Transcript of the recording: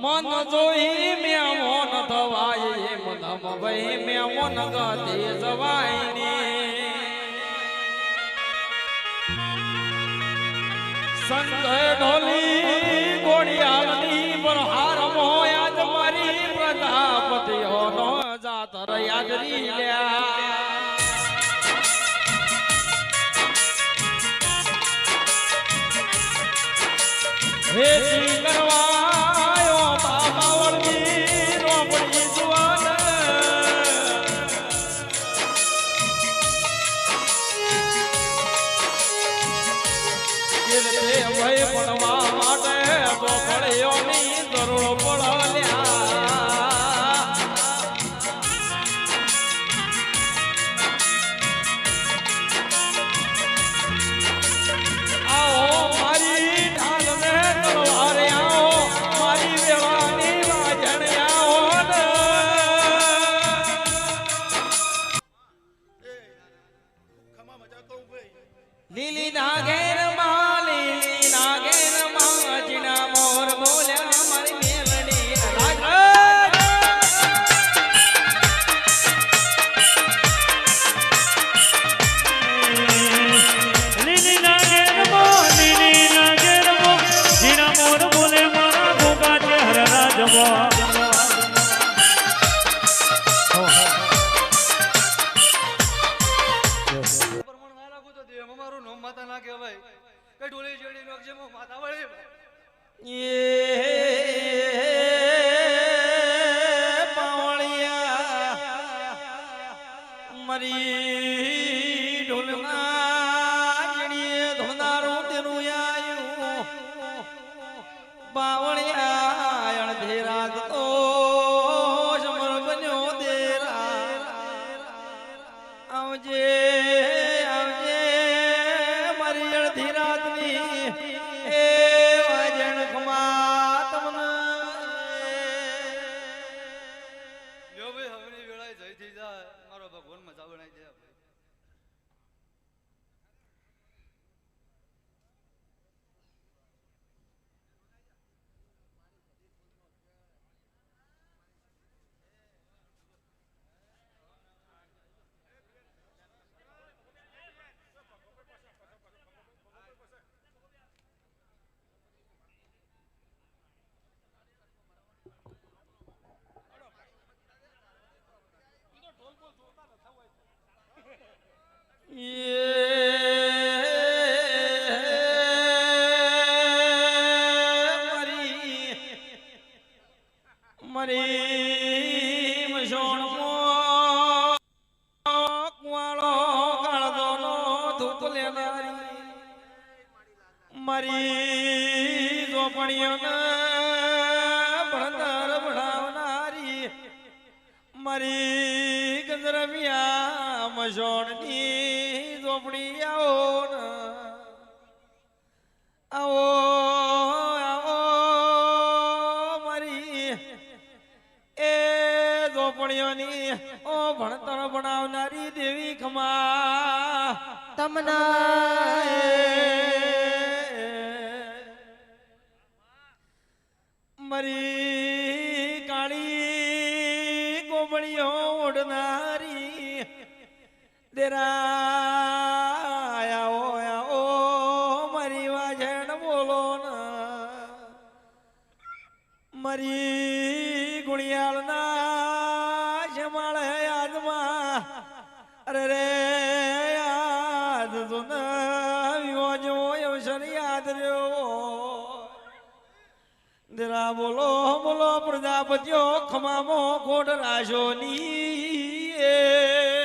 મન જોઈ મેં મોન થવાય એમ ધમ ભઈ મેં મોન ગતિ જવાય ને સંજય ઢોલી ગોળિયાળની પર હાર મોયા જ મારી પ્રજાપતિઓનો જાતર યાદરી લ્યા. હેતી કરવાયો લ્યો ભાઈ વેળાએ જઈ થઈ જાય મારો ભગવાન મજા બનાવી દે મરી ઝોપડીઓને ભણતર ભણાવનારી મારી ગંદરમિયા મસોણની ઝોપડી આવો ને. આવો આવો મારી. એ ઝોપડીઓની ઓ ભણતર ભણાવનારી દેવી ખમા. તમના મરી કાળી કોમળીઓ ઓઢનારી દેરા આવો આવો મારી વાજણ બોલો ના. મરી ગુણિયાળના જમાળ યાદમાં, અરે રે, યાદ તો ન વિવાજો અવસર યાદ રહ્યો? દેરા બોલો બોલો પ્રજાપતિઓ, ખમામો ખોટ રાશોની એ.